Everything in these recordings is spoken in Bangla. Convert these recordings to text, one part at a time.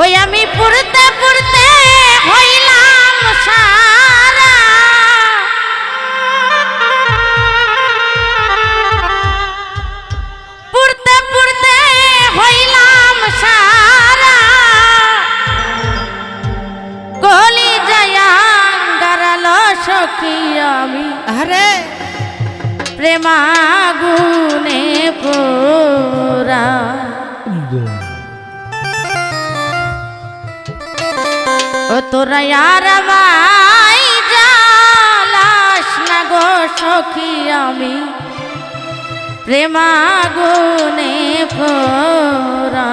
ওই আমি পুরতে পুরতে হইলাম সারা। পুরতে পুরতে হইলাম সারা। গলি জয়াঙ্গারালো সখী আমি। আরে প্রেমাগুনে পুরা তোরা আর ভাই জালাস না গো সখী আমি। প্রেমাগুনে ফোরা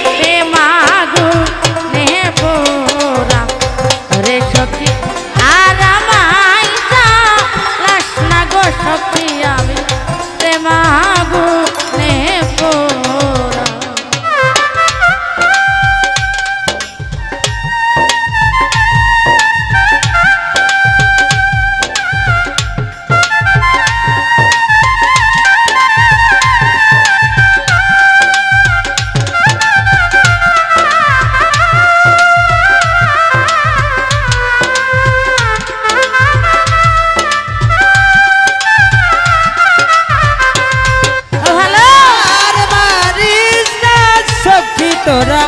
Torá.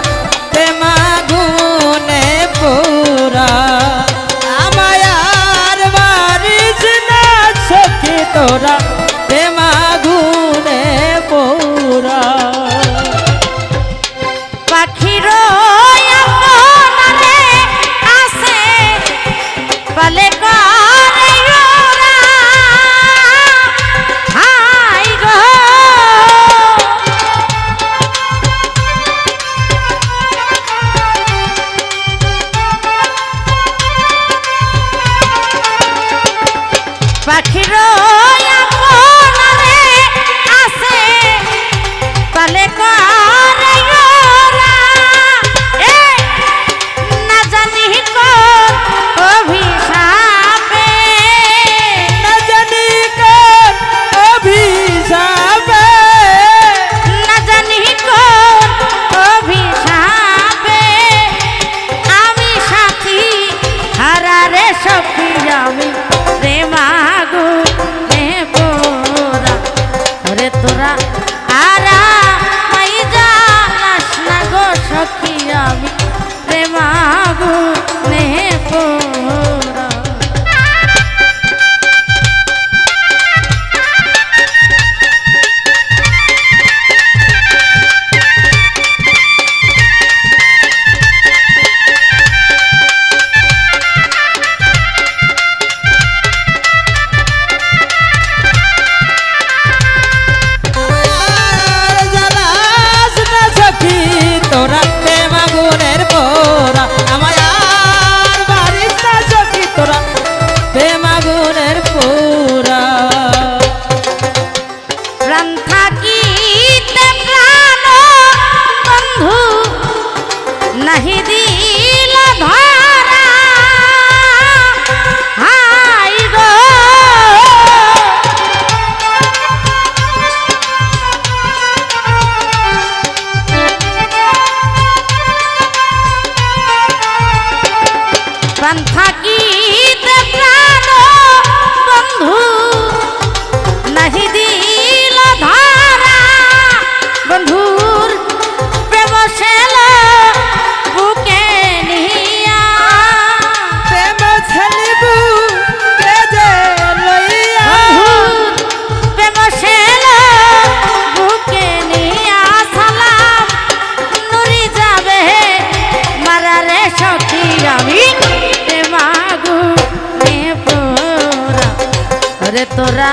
রে তোরা।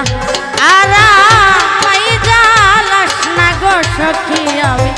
আরা পাই জালাস না গো সখী আমি।